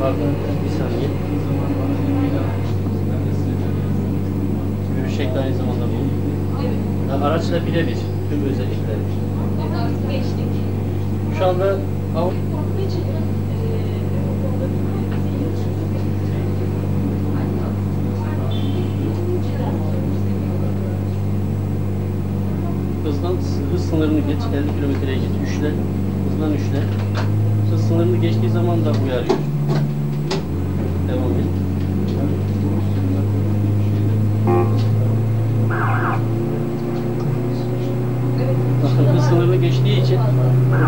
Pardon. Bir saniye. Görüş şekli aynı zamanda bu. Ha, Araçla birebir tüm özellikleri. Geçtik. Şu anda av hızdan hız sınırını geç 50 kilometreye git. Üçle. Hızdan üçle. Hız sınırını geçtiği zaman da uyarıyor. Bakın sınırını geçtiği için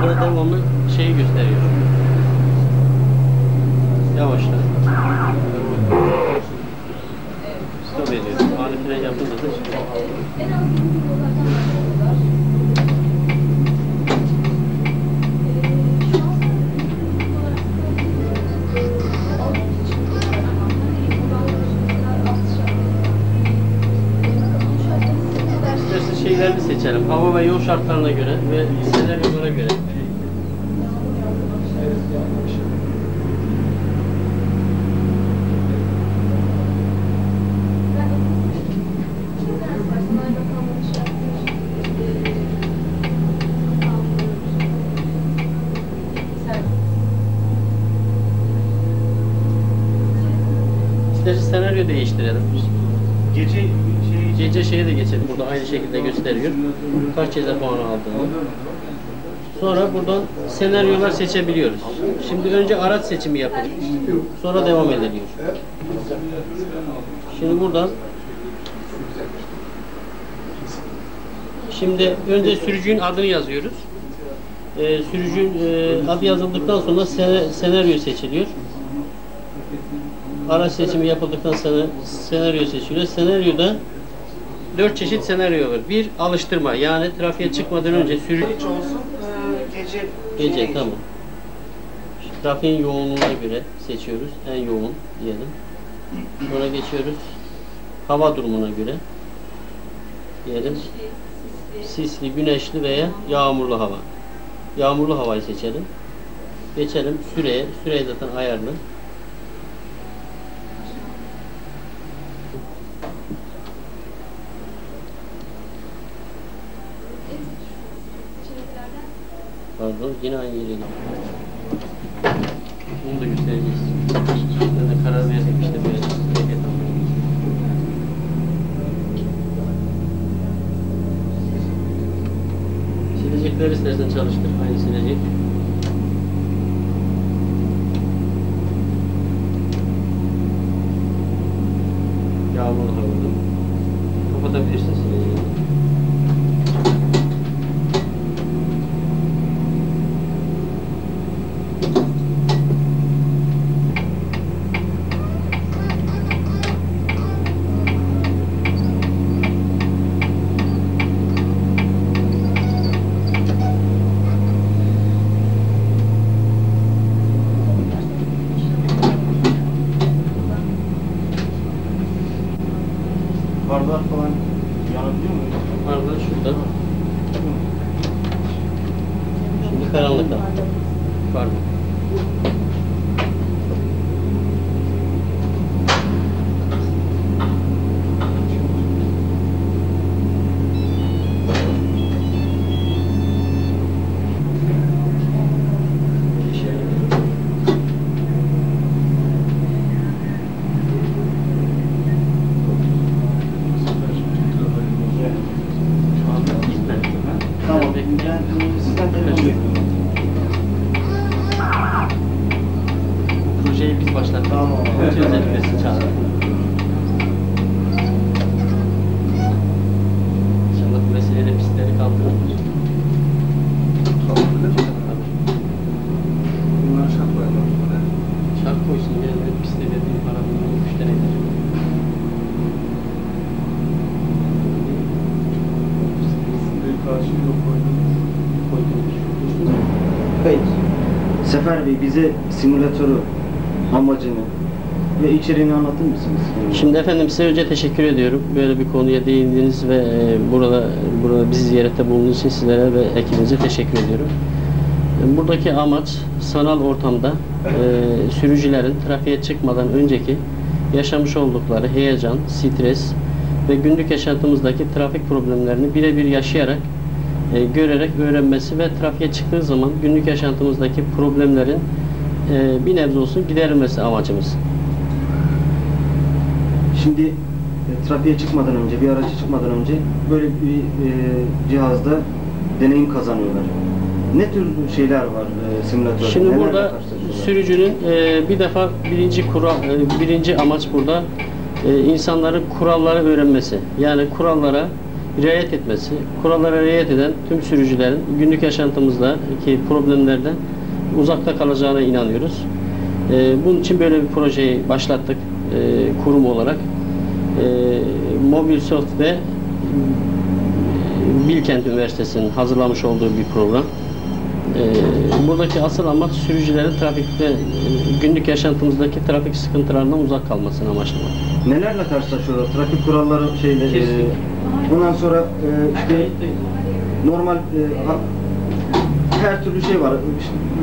burada devamlı şeyi gösteriyor. Yavaşla. Stop ediyor. Ani fren yapınca da çıkıyor. En az 20 yollardan bahsediyorlar. Ee, şu an İstersen şeylerini seçelim. Hava ve yol şartlarına göre ve senaryolara göre. İstersen senaryo değiştirelim. Gece şey Gece şeye de geçelim. Burada aynı şekilde gösteriyor. Kaç ceza puanı aldığını. Sonra buradan senaryolar seçebiliyoruz. Şimdi önce araç seçimi yapılıyor. Sonra devam ediliyor. Şimdi buradan Şimdi önce sürücünün adını yazıyoruz. Ee, sürücünün e, adı yazıldıktan sonra sene- senaryo seçiliyor. Araç seçimi yapıldıktan sonra senaryo seçiliyor. Senaryoda dört çeşit senaryo var. Bir alıştırma yani trafiğe çıkmadan önce sürü hiç olsun e, gece gece tamam. Trafiğin yoğunluğuna göre seçiyoruz. En yoğun diyelim. Sonra geçiyoruz. Hava durumuna göre. Diyelim sisli, güneşli veya yağmurlu hava. Yağmurlu havayı seçelim. Geçelim süreye. Süreyi zaten ayarlı. Pardon, yine aynı yere gidiyor. Bunu da göstereceğiz. Ben de karar verdim işte böyle. Silecekleri istersen çalıştır. Aynı Projeyi biz başlattık. Tamam. Özellikle çağırdık. Bize simülatörü, amacını ve içeriğini anlatır mısınız? Şimdi efendim size önce teşekkür ediyorum. Böyle bir konuya değindiniz ve e, burada burada bizi ziyarette bulunduğunuz için sizlere ve ekibinize teşekkür ediyorum. E, Buradaki amaç sanal ortamda e, sürücülerin trafiğe çıkmadan önceki yaşamış oldukları heyecan, stres ve günlük yaşantımızdaki trafik problemlerini birebir yaşayarak, e, görerek öğrenmesi ve trafiğe çıktığı zaman günlük yaşantımızdaki problemlerin e, bir nebze olsun giderilmesi amacımız. Şimdi e, trafiğe çıkmadan önce, bir araca çıkmadan önce böyle bir e, cihazda deneyim kazanıyorlar. Ne tür şeyler var e, simülatörde? Şimdi Nelerle burada sürücünün e, bir defa birinci kural, e, birinci amaç burada e, insanların kuralları öğrenmesi. Yani kurallara riayet etmesi. Kurallara riayet eden tüm sürücülerin günlük yaşantımızdaki problemlerden uzakta kalacağına inanıyoruz. E, bunun için böyle bir projeyi başlattık e, kurum olarak. E, Mobilsoft ve Bilkent Üniversitesi'nin hazırlamış olduğu bir program. Ee, buradaki asıl amaç sürücülerin trafikte e, günlük yaşantımızdaki trafik sıkıntılarından uzak kalmasını amaçlamak. Nelerle karşılaşıyorlar? Trafik kuralları şeyle. e, ondan sonra e, işte normal e, her türlü şey var.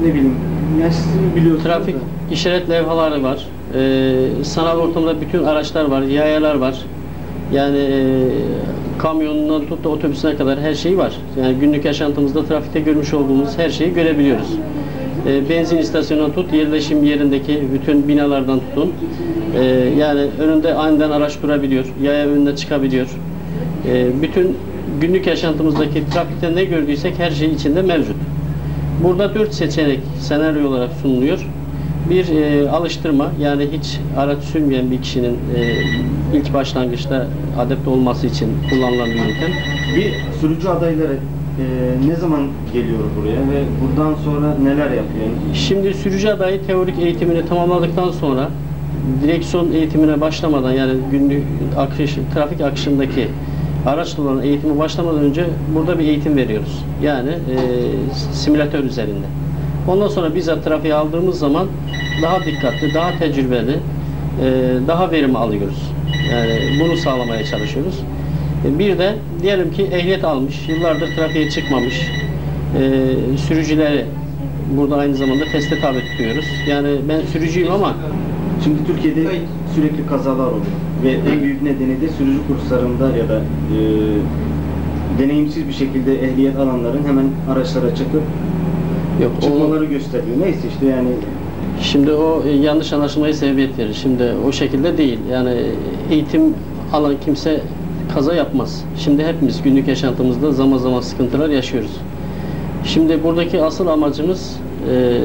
Ne bileyim. Yani siz biliyorsunuz. Trafik da. işaret levhaları var. Ee, sanal ortamda bütün araçlar var, yayalar var. Yani e, kamyonundan tut da otobüsüne kadar her şey var. Yani günlük yaşantımızda trafikte görmüş olduğumuz her şeyi görebiliyoruz. Ee, benzin istasyonundan tut, yerleşim yerindeki bütün binalardan tutun. Ee, yani önünde aniden araç durabiliyor, yaya önüne çıkabiliyor. Ee, bütün günlük yaşantımızdaki trafikte ne gördüysek her şey içinde mevcut. Burada dört seçenek senaryo olarak sunuluyor. Bir e, alıştırma yani hiç araç sürmeyen bir kişinin e, ilk başlangıçta adept olması için kullanılan bir yöntem. Bir sürücü adayları e, ne zaman geliyor buraya ve buradan sonra neler yapıyor? Şimdi sürücü adayı teorik eğitimini tamamladıktan sonra direksiyon eğitimine başlamadan yani günlük akış, trafik akışındaki araçla olan eğitimi başlamadan önce burada bir eğitim veriyoruz. Yani e, simülatör üzerinde. Ondan sonra bizzat trafiğe aldığımız zaman daha dikkatli, daha tecrübeli, e, daha verim alıyoruz. Yani bunu sağlamaya çalışıyoruz. E, Bir de diyelim ki ehliyet almış, yıllardır trafiğe çıkmamış e, sürücüleri burada aynı zamanda teste tabi tutuyoruz. Yani ben sürücüyüm ama Şimdi Türkiye'de sürekli kazalar oluyor ve en büyük nedeni de sürücü kurslarında ya da e, deneyimsiz bir şekilde ehliyet alanların hemen araçlara çıkıp yok o, çıkmaları gösteriyor. Neyse işte yani şimdi o e, yanlış anlaşılmayı sebebiyet verir. Şimdi o şekilde değil. Yani eğitim alan kimse kaza yapmaz. Şimdi hepimiz günlük yaşantımızda zaman zaman sıkıntılar yaşıyoruz. Şimdi buradaki asıl amacımız e,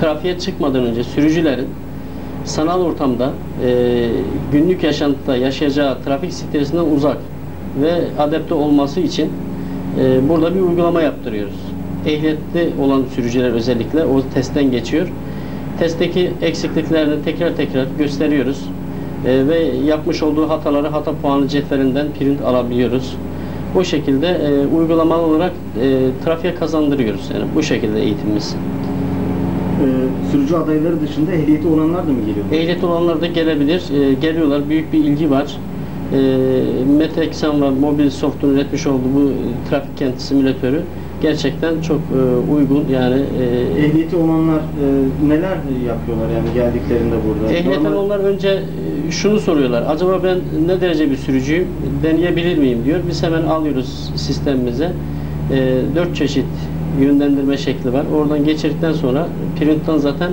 trafiğe çıkmadan önce sürücülerin sanal ortamda e, günlük yaşantıda yaşayacağı trafik stresinden uzak ve adapte olması için e, burada bir uygulama yaptırıyoruz. Ehliyetli olan sürücüler özellikle o testten geçiyor. Testteki eksikliklerini tekrar tekrar gösteriyoruz. E, ve yapmış olduğu hataları hata puanı cetvelinden print alabiliyoruz. Bu şekilde e, uygulamalı olarak e, trafiğe kazandırıyoruz. Yani bu şekilde eğitimimiz. E, sürücü adayları dışında ehliyeti olanlar da mı geliyor? Ehliyet olanlar da gelebilir. E, geliyorlar. Büyük bir ilgi var. E, Metexam ve Mobil Soft'un üretmiş olduğu bu e, trafik kent simülatörü gerçekten çok e, uygun. Yani e, Ehliyeti olanlar e, neler yapıyorlar yani geldiklerinde burada? Ehliyet Normal- olanlar önce e, şunu soruyorlar. Acaba ben ne derece bir sürücüyüm? Deneyebilir miyim diyor. Biz hemen alıyoruz sistemimize. E, dört çeşit yönlendirme şekli var. Oradan geçirdikten sonra print'ten zaten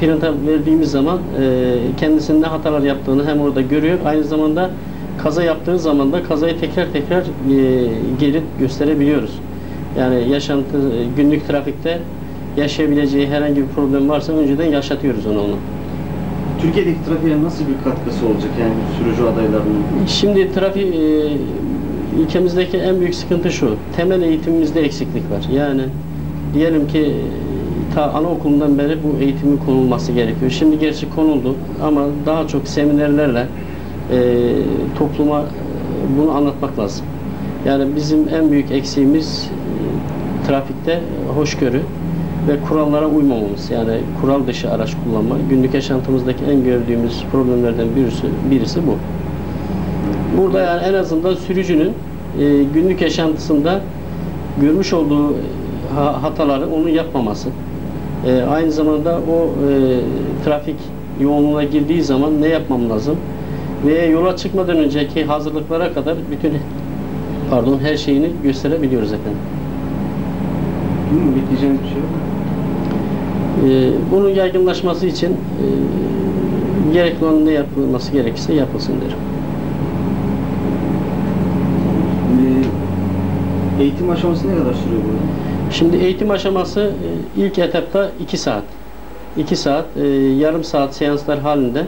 print'e verdiğimiz zaman e, kendisinin ne hatalar yaptığını hem orada görüyor. Aynı zamanda kaza yaptığı zaman da kazayı tekrar tekrar e, geri gösterebiliyoruz. Yani yaşantı günlük trafikte yaşayabileceği herhangi bir problem varsa önceden yaşatıyoruz onu onu. Türkiye'deki trafiğe nasıl bir katkısı olacak yani sürücü adaylarının? Şimdi trafik e, ülkemizdeki en büyük sıkıntı şu. Temel eğitimimizde eksiklik var. Yani diyelim ki ta anaokulundan beri bu eğitimin konulması gerekiyor. Şimdi gerçi konuldu ama daha çok seminerlerle e, topluma e, bunu anlatmak lazım. Yani bizim en büyük eksiğimiz e, trafikte hoşgörü ve kurallara uymamamız yani kural dışı araç kullanma günlük yaşantımızdaki en gördüğümüz problemlerden birisi birisi bu. Burada yani en azından sürücünün e, günlük yaşantısında görmüş olduğu e, ha- hataları onun yapmaması. E, aynı zamanda o e, trafik yoğunluğuna girdiği zaman ne yapmam lazım? Ve yola çıkmadan önceki hazırlıklara kadar bütün pardon her şeyini gösterebiliyoruz efendim. Mi? Bekleyeceğim bir şey yok. Ee, bunun yaygınlaşması için e, gerekli olan ne yapılması gerekirse yapılsın derim. Ee, eğitim aşaması ne kadar sürüyor burada? Şimdi eğitim aşaması e, ilk etapta 2 saat. 2 saat, e, yarım saat seanslar halinde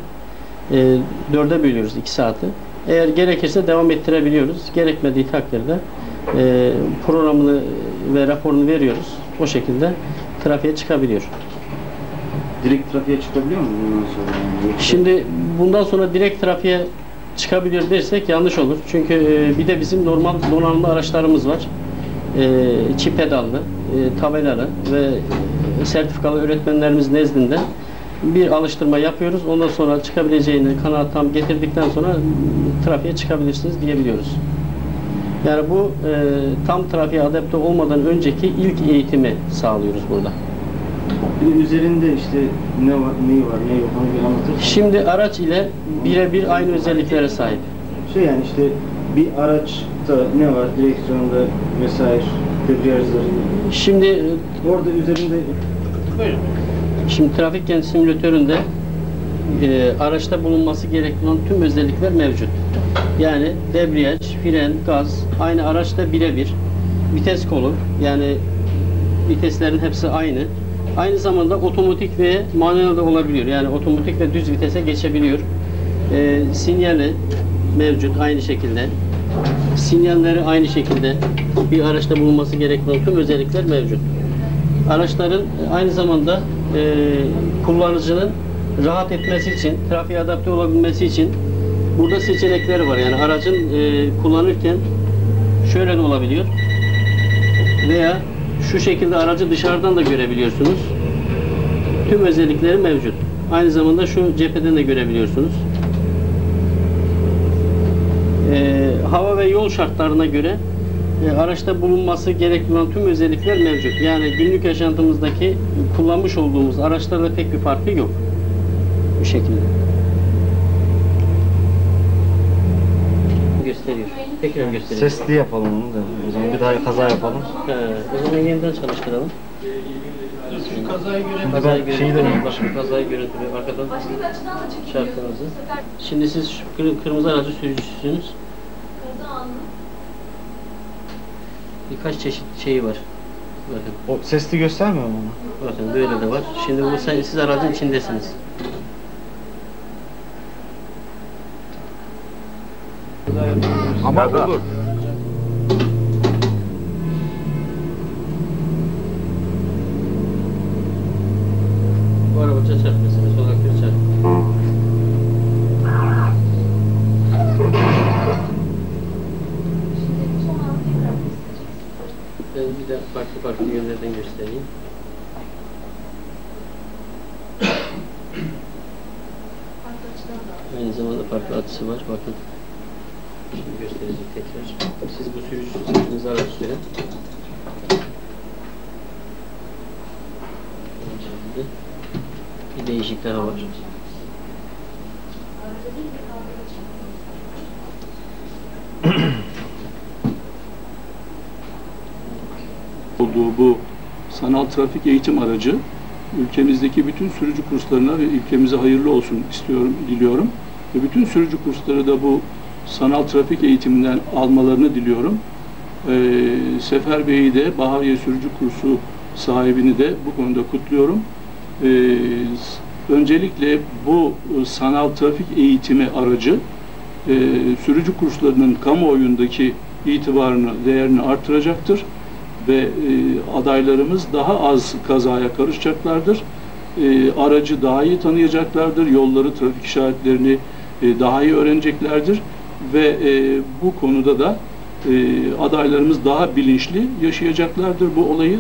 e, dörde bölüyoruz 2 saati. Eğer gerekirse devam ettirebiliyoruz. Gerekmediği takdirde programını ve raporunu veriyoruz. O şekilde trafiğe çıkabiliyor. Direkt trafiğe çıkabiliyor mu bundan sonra? Yani Şimdi bundan sonra direkt trafiğe çıkabilir dersek yanlış olur. Çünkü bir de bizim normal donanımlı araçlarımız var. E, çip pedallı, e, tabelalı ve sertifikalı öğretmenlerimiz nezdinde bir alıştırma yapıyoruz. Ondan sonra çıkabileceğini kanaat tam getirdikten sonra trafiğe çıkabilirsiniz diyebiliyoruz. Yani bu e, tam trafiğe adapte olmadan önceki ilk eğitimi sağlıyoruz burada. Bir de üzerinde işte ne var, neyi var, ne yok onu bir anlatır. Şimdi araç ile birebir aynı özelliklere sahip. Şey yani işte bir araçta ne var, direksiyonda vesaire, debriyajları. Şimdi Orada üzerinde Şimdi trafik gen simülatöründe e, araçta bulunması gereken tüm özellikler mevcut. Yani debriyaj, fren, gaz aynı araçta birebir. Vites kolu yani viteslerin hepsi aynı. Aynı zamanda otomatik ve manuel de olabiliyor. Yani otomatik ve düz vitese geçebiliyor. E, sinyali mevcut aynı şekilde. Sinyalleri aynı şekilde bir araçta bulunması gereken olan tüm özellikler mevcut araçların aynı zamanda e, kullanıcının rahat etmesi için, trafiğe adapte olabilmesi için burada seçenekleri var. Yani aracın e, kullanırken şöyle de olabiliyor veya şu şekilde aracı dışarıdan da görebiliyorsunuz. Tüm özellikleri mevcut. Aynı zamanda şu cepheden de görebiliyorsunuz. E, hava ve yol şartlarına göre e, araçta bulunması gerekli olan tüm özellikler mevcut. Yani günlük yaşantımızdaki kullanmış olduğumuz araçlarla pek bir farkı yok. Bu şekilde. Gösteriyor. Tekrar gösteriyor. sesli yapalım onu da. O zaman bir daha kaza yapalım. He, o zaman yeniden çalıştıralım. Kazayı göre Kazayı ben şeyi. Arkadan Başka bir açıdan da çekiyor. Şartlarınızı. Bu sefer Şimdi siz kırmızı aracı sürücüsünüz. kırmızı anlı. Birkaç çeşit şeyi var. Bakın. O sesli göstermiyor mu onu? Bakın böyle de var. Şimdi bu sen, siz aracın içindesiniz. ama olur. Bu araba çarpmasını sokakta çarp. Şimdi son an tekrar göstereceğiz. Ben bir de farklı farklı yönlerden göstereyim. Aynı zamanda farklı açısı var. Bakın. Şimdi gösterecek tekrar. Siz bu sürücüsünüz. İkiniz araç. Şimdi Bir değişik daha var. Arada değil bir kavgada çekiyor. olduğu bu sanal trafik eğitim aracı ülkemizdeki bütün sürücü kurslarına ve ülkemize hayırlı olsun istiyorum, diliyorum. Ve bütün sürücü kursları da bu sanal trafik eğitiminden almalarını diliyorum. Ee, Sefer Bey'i de Bahariye Sürücü Kursu sahibini de bu konuda kutluyorum. Ee, öncelikle bu e, sanal trafik eğitimi aracı e, sürücü kurslarının kamuoyundaki itibarını, değerini artıracaktır ve e, adaylarımız daha az kazaya karışacaklardır. E, aracı daha iyi tanıyacaklardır, yolları, trafik işaretlerini e, daha iyi öğreneceklerdir ve e, bu konuda da e, adaylarımız daha bilinçli yaşayacaklardır bu olayı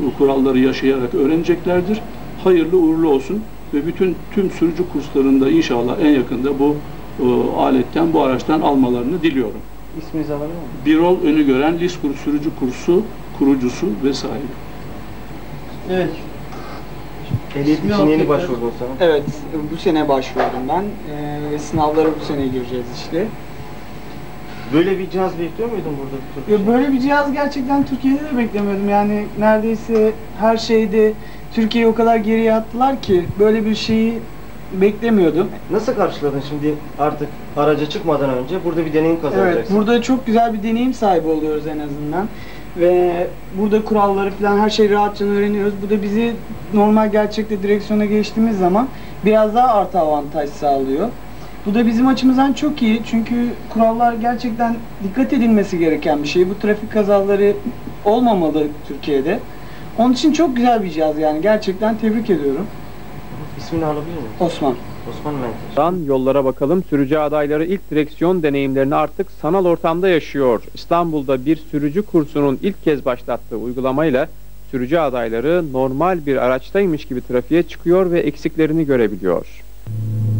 bu kuralları yaşayarak öğreneceklerdir. Hayırlı uğurlu olsun ve bütün tüm sürücü kurslarında inşallah en yakında bu e, aletten, bu araçtan almalarını diliyorum. İsminizi alabilir miyim? Birol önü gören Liskur sürücü kursu kurucusu ve sahibi. Evet. Ehliyet için yeni başvurdun sana. Evet, bu sene başvurdum ben. Ee, sınavlara bu sene gireceğiz işte. Böyle bir cihaz bekliyor muydun burada? Ya böyle bir cihaz gerçekten Türkiye'de de beklemiyordum. Yani neredeyse her şeyde Türkiye'yi o kadar geriye attılar ki böyle bir şeyi beklemiyordum. Nasıl karşıladın şimdi artık araca çıkmadan önce burada bir deneyim kazanacaksın? Evet, burada çok güzel bir deneyim sahibi oluyoruz en azından. Ve burada kuralları falan her şeyi rahatça öğreniyoruz. Bu da bizi normal gerçekte direksiyona geçtiğimiz zaman biraz daha artı avantaj sağlıyor. Bu da bizim açımızdan çok iyi çünkü kurallar gerçekten dikkat edilmesi gereken bir şey. Bu trafik kazaları olmamalı Türkiye'de. Onun için çok güzel bir cihaz yani gerçekten tebrik ediyorum. İsmini alabilir miyim? Osman. Osman Menteş. Dan yollara bakalım. Sürücü adayları ilk direksiyon deneyimlerini artık sanal ortamda yaşıyor. İstanbul'da bir sürücü kursunun ilk kez başlattığı uygulamayla sürücü adayları normal bir araçtaymış gibi trafiğe çıkıyor ve eksiklerini görebiliyor.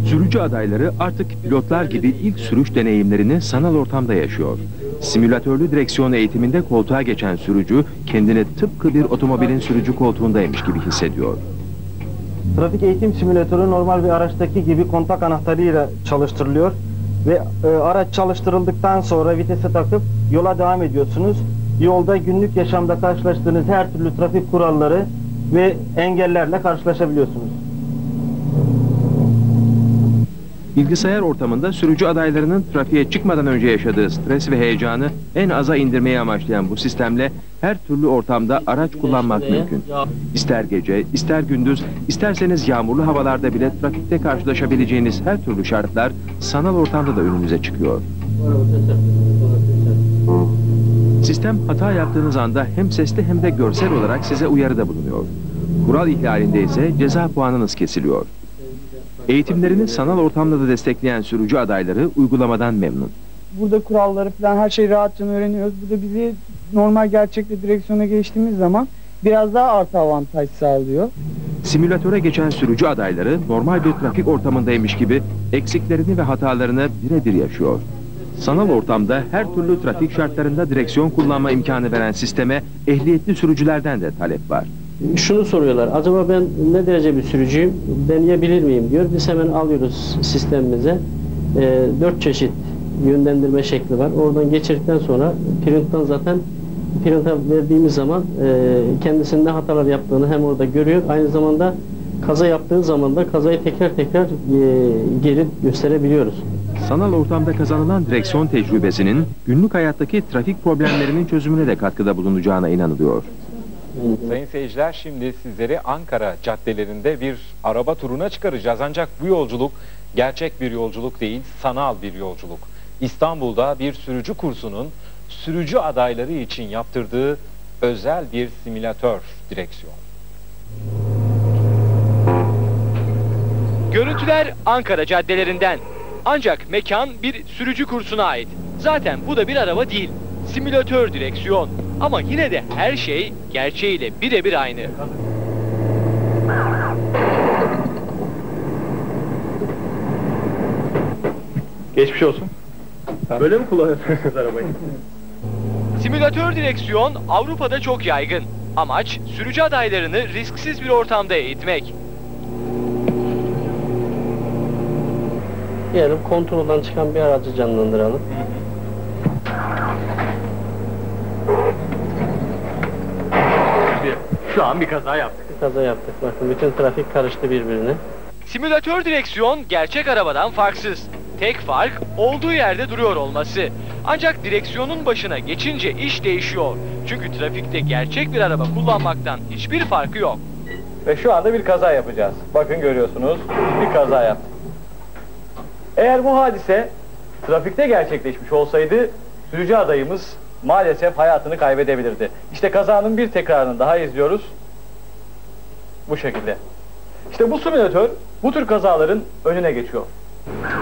Sürücü adayları artık pilotlar gibi ilk sürüş deneyimlerini sanal ortamda yaşıyor. Simülatörlü direksiyon eğitiminde koltuğa geçen sürücü kendini tıpkı bir otomobilin sürücü koltuğundaymış gibi hissediyor. Trafik eğitim simülatörü normal bir araçtaki gibi kontak anahtarıyla çalıştırılıyor ve e, araç çalıştırıldıktan sonra vitese takıp yola devam ediyorsunuz. Yolda günlük yaşamda karşılaştığınız her türlü trafik kuralları ve engellerle karşılaşabiliyorsunuz. Bilgisayar ortamında sürücü adaylarının trafiğe çıkmadan önce yaşadığı stres ve heyecanı en aza indirmeyi amaçlayan bu sistemle her türlü ortamda araç kullanmak mümkün. İster gece, ister gündüz, isterseniz yağmurlu havalarda bile trafikte karşılaşabileceğiniz her türlü şartlar sanal ortamda da önünüze çıkıyor. Sistem hata yaptığınız anda hem sesli hem de görsel olarak size uyarıda bulunuyor. Kural ihlalinde ise ceza puanınız kesiliyor. Eğitimlerini sanal ortamda da destekleyen sürücü adayları uygulamadan memnun. Burada kuralları falan her şeyi rahatça öğreniyoruz. Bu da bizi normal gerçekte direksiyona geçtiğimiz zaman biraz daha artı avantaj sağlıyor. Simülatöre geçen sürücü adayları normal bir trafik ortamındaymış gibi eksiklerini ve hatalarını birebir yaşıyor. Sanal ortamda her türlü trafik şartlarında direksiyon kullanma imkanı veren sisteme ehliyetli sürücülerden de talep var. Şunu soruyorlar. Acaba ben ne derece bir sürücüyüm? Deneyebilir miyim diyor. Biz hemen alıyoruz sistemimize. Ee, dört çeşit yönlendirme şekli var. Oradan geçirdikten sonra print'ten zaten print'e verdiğimiz zaman e, kendisinin ne hatalar yaptığını hem orada görüyor. Aynı zamanda kaza yaptığı zaman da kazayı tekrar tekrar e, geri gösterebiliyoruz. Sanal ortamda kazanılan direksiyon tecrübesinin günlük hayattaki trafik problemlerinin çözümüne de katkıda bulunacağına inanılıyor. Sayın seyirciler şimdi sizleri Ankara caddelerinde bir araba turuna çıkaracağız. Ancak bu yolculuk gerçek bir yolculuk değil, sanal bir yolculuk. İstanbul'da bir sürücü kursunun sürücü adayları için yaptırdığı özel bir simülatör direksiyon. Görüntüler Ankara caddelerinden. Ancak mekan bir sürücü kursuna ait. Zaten bu da bir araba değil. Simülatör direksiyon. Ama yine de her şey gerçeğiyle birebir aynı. Geçmiş olsun. Böyle mi kullanıyorsunuz arabayı? Simülatör direksiyon Avrupa'da çok yaygın. Amaç sürücü adaylarını risksiz bir ortamda eğitmek. Diyelim kontrolden çıkan bir aracı canlandıralım. Şu an bir kaza yaptık. Bir kaza yaptık. Bakın bütün trafik karıştı birbirine. Simülatör direksiyon gerçek arabadan farksız. Tek fark olduğu yerde duruyor olması. Ancak direksiyonun başına geçince iş değişiyor. Çünkü trafikte gerçek bir araba kullanmaktan hiçbir farkı yok. Ve şu anda bir kaza yapacağız. Bakın görüyorsunuz bir kaza yaptık. Eğer bu hadise trafikte gerçekleşmiş olsaydı sürücü adayımız maalesef hayatını kaybedebilirdi. İşte kazanın bir tekrarını daha izliyoruz. Bu şekilde. İşte bu simülatör bu tür kazaların önüne geçiyor.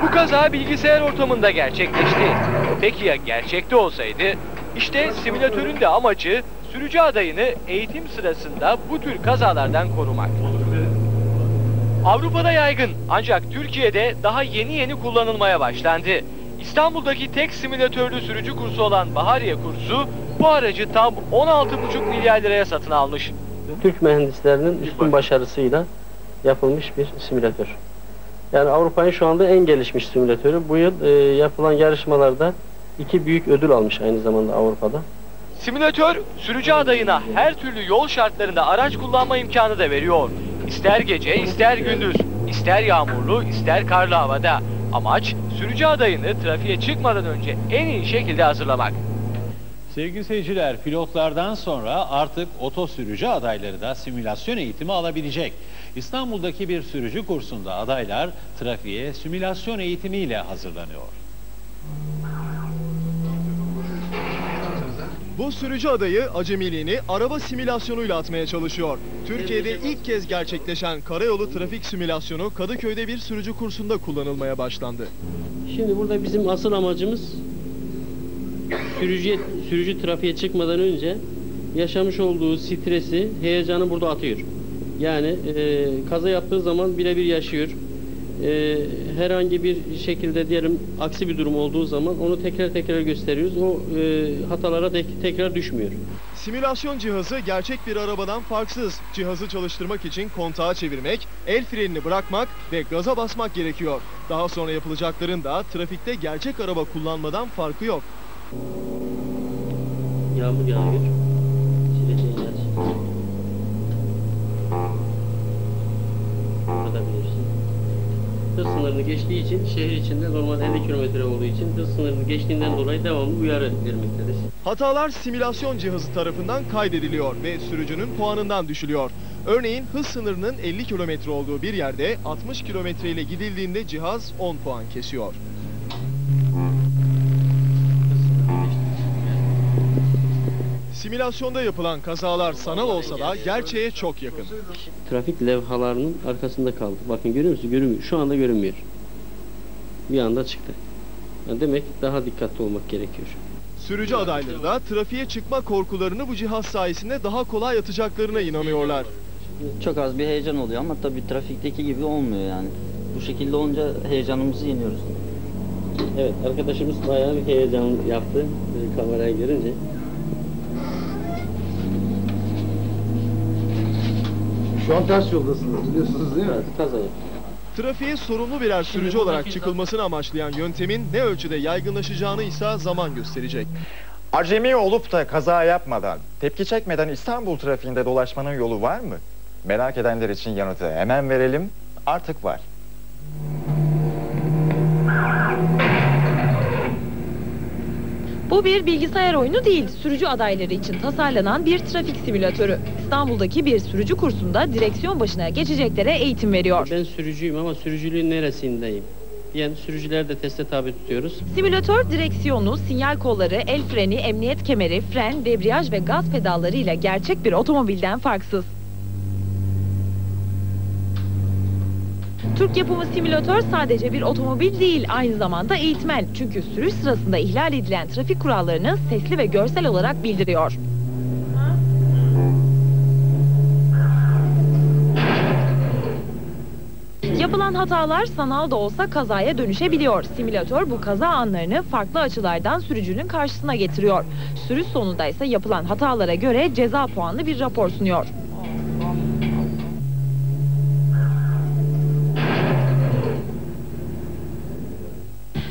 Bu kaza bilgisayar ortamında gerçekleşti. Peki ya gerçekte olsaydı? İşte simülatörün de amacı sürücü adayını eğitim sırasında bu tür kazalardan korumak. Avrupa'da yaygın ancak Türkiye'de daha yeni yeni kullanılmaya başlandı. İstanbul'daki tek simülatörlü sürücü kursu olan Bahariye kursu bu aracı tam 16,5 milyar liraya satın almış. Türk mühendislerinin üstün başarısıyla yapılmış bir simülatör. Yani Avrupa'nın şu anda en gelişmiş simülatörü. Bu yıl e, yapılan yarışmalarda iki büyük ödül almış aynı zamanda Avrupa'da. Simülatör sürücü adayına her türlü yol şartlarında araç kullanma imkanı da veriyor. İster gece, ister gündüz, ister yağmurlu, ister karlı havada. Amaç sürücü adayını trafiğe çıkmadan önce en iyi şekilde hazırlamak. Sevgili seyirciler, pilotlardan sonra artık oto sürücü adayları da simülasyon eğitimi alabilecek. İstanbul'daki bir sürücü kursunda adaylar trafiğe simülasyon eğitimiyle hazırlanıyor. Bu sürücü adayı acemiliğini araba simülasyonuyla atmaya çalışıyor. Türkiye'de ilk kez gerçekleşen karayolu trafik simülasyonu Kadıköy'de bir sürücü kursunda kullanılmaya başlandı. Şimdi burada bizim asıl amacımız sürücü, sürücü trafiğe çıkmadan önce yaşamış olduğu stresi, heyecanı burada atıyor. Yani e, kaza yaptığı zaman birebir yaşıyor. E, herhangi bir şekilde diyelim aksi bir durum olduğu zaman onu tekrar tekrar gösteriyoruz. O e, hatalara tek- tekrar düşmüyor. Simülasyon cihazı gerçek bir arabadan farksız. Cihazı çalıştırmak için kontağı çevirmek, el frenini bırakmak ve gaza basmak gerekiyor. Daha sonra yapılacakların da trafikte gerçek araba kullanmadan farkı yok. Yağmur yağıyor. Sileceğin yer. Kapatabilirsin. Hız sınırını geçtiği için şehir içinde normal 50 kilometre olduğu için hız sınırını geçtiğinden dolayı devamlı uyarı vermektedir. Hatalar simülasyon cihazı tarafından kaydediliyor ve sürücünün puanından düşülüyor. Örneğin hız sınırının 50 kilometre olduğu bir yerde 60 kilometre ile gidildiğinde cihaz 10 puan kesiyor. Simülasyonda yapılan kazalar sanal olsa da gerçeğe çok yakın. Trafik levhalarının arkasında kaldı. Bakın görüyor musunuz? Görünmüyor. Şu anda görünmüyor. Bir anda çıktı. Yani demek daha dikkatli olmak gerekiyor. Sürücü adayları da trafiğe çıkma korkularını bu cihaz sayesinde daha kolay atacaklarına inanıyorlar. Çok az bir heyecan oluyor ama tabii trafikteki gibi olmuyor yani. Bu şekilde olunca heyecanımızı yeniyoruz. Evet, arkadaşımız bayağı bir heyecan yaptı e, kamerayı görünce. Şu an ters yoldasınız biliyorsunuz değil mi? Kaza yaptı. Trafiğe sorumlu birer sürücü olarak çıkılmasını amaçlayan yöntemin ne ölçüde yaygınlaşacağını ise zaman gösterecek. Acemi olup da kaza yapmadan, tepki çekmeden İstanbul trafiğinde dolaşmanın yolu var mı? Merak edenler için yanıtı hemen verelim. Artık var. Bu bir bilgisayar oyunu değil, sürücü adayları için tasarlanan bir trafik simülatörü. İstanbul'daki bir sürücü kursunda direksiyon başına geçeceklere eğitim veriyor. Ben sürücüyüm ama sürücülüğün neresindeyim? Yani sürücüleri de teste tabi tutuyoruz. Simülatör direksiyonu, sinyal kolları, el freni, emniyet kemeri, fren, debriyaj ve gaz pedallarıyla gerçek bir otomobilden farksız. Türk yapımı simülatör sadece bir otomobil değil, aynı zamanda eğitmen. Çünkü sürüş sırasında ihlal edilen trafik kurallarını sesli ve görsel olarak bildiriyor. Yapılan hatalar sanal da olsa kazaya dönüşebiliyor. Simülatör bu kaza anlarını farklı açılardan sürücünün karşısına getiriyor. Sürüş sonunda ise yapılan hatalara göre ceza puanlı bir rapor sunuyor.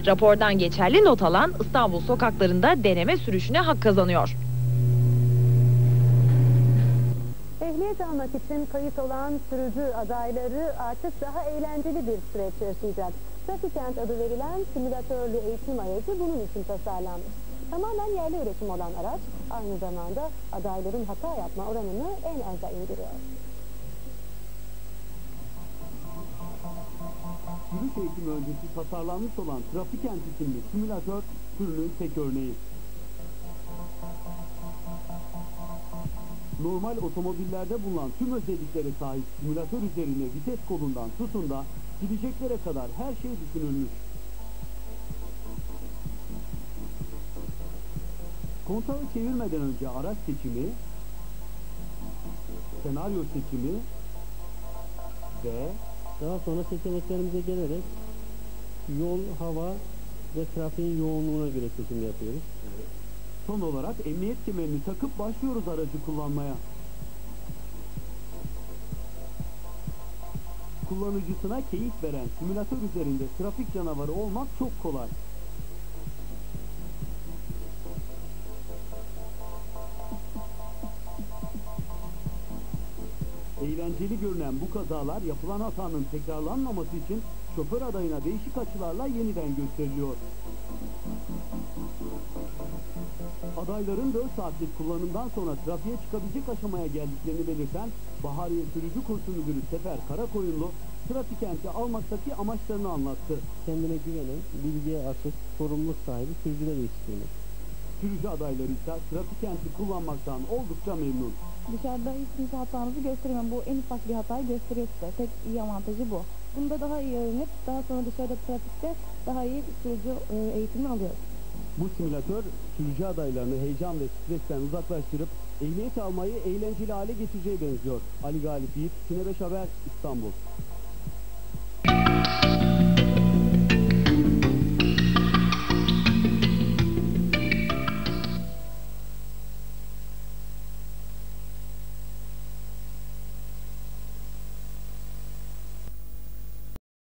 Rapordan geçerli not alan İstanbul sokaklarında deneme sürüşüne hak kazanıyor. Ehliyet almak için kayıt olan sürücü adayları artık daha eğlenceli bir süreç yaşayacak. Trafikent adı verilen simülatörlü eğitim aracı bunun için tasarlanmış. Tamamen yerli üretim olan araç aynı zamanda adayların hata yapma oranını en aza indiriyor. Sürüş eğitimi öncesi tasarlanmış olan Trafikent isimli simülatör türünün tek örneği. Normal otomobillerde bulunan tüm özelliklere sahip simülatör üzerine vites kolundan tutun da gideceklere kadar her şey düşünülmüş. Kontağı çevirmeden önce araç seçimi, senaryo seçimi ve Daha sonra seçeneklerimize gelerek yol, hava ve trafiğin yoğunluğuna göre seçim yapıyoruz. son olarak emniyet kemerini takıp başlıyoruz aracı kullanmaya. Kullanıcısına keyif veren simülatör üzerinde trafik canavarı olmak çok kolay. Görünen bu kazalar yapılan hatanın tekrarlanmaması için şoför adayına değişik açılarla yeniden gösteriliyor. Adayların 4 saatlik kullanımdan sonra trafiğe çıkabilecek aşamaya geldiklerini belirten Bahariye Sürücü Kursu Müdürü Sefer Karakoyunlu, trafikenti almaktaki amaçlarını anlattı. Kendine güvenen, bilgiye açık, sorumluluk sahibi sürücüler yetiştirmek. Sürücü adayları ise trafikenti kullanmaktan oldukça memnun. Dışarıda hiç kimse hatanızı göstermiyor. Bu en ufak bir hatayı gösteriyor size. Tek iyi avantajı bu. Bunda daha iyi öğrenip daha sonra dışarıda trafikte daha iyi sürücü e, eğitimi alıyoruz. Bu simülatör sürücü adaylarını heyecan ve stresten uzaklaştırıp ehliyet almayı eğlenceli hale getireceğe benziyor. Ali Galip Yiğit, Sine 5 Haber, İstanbul.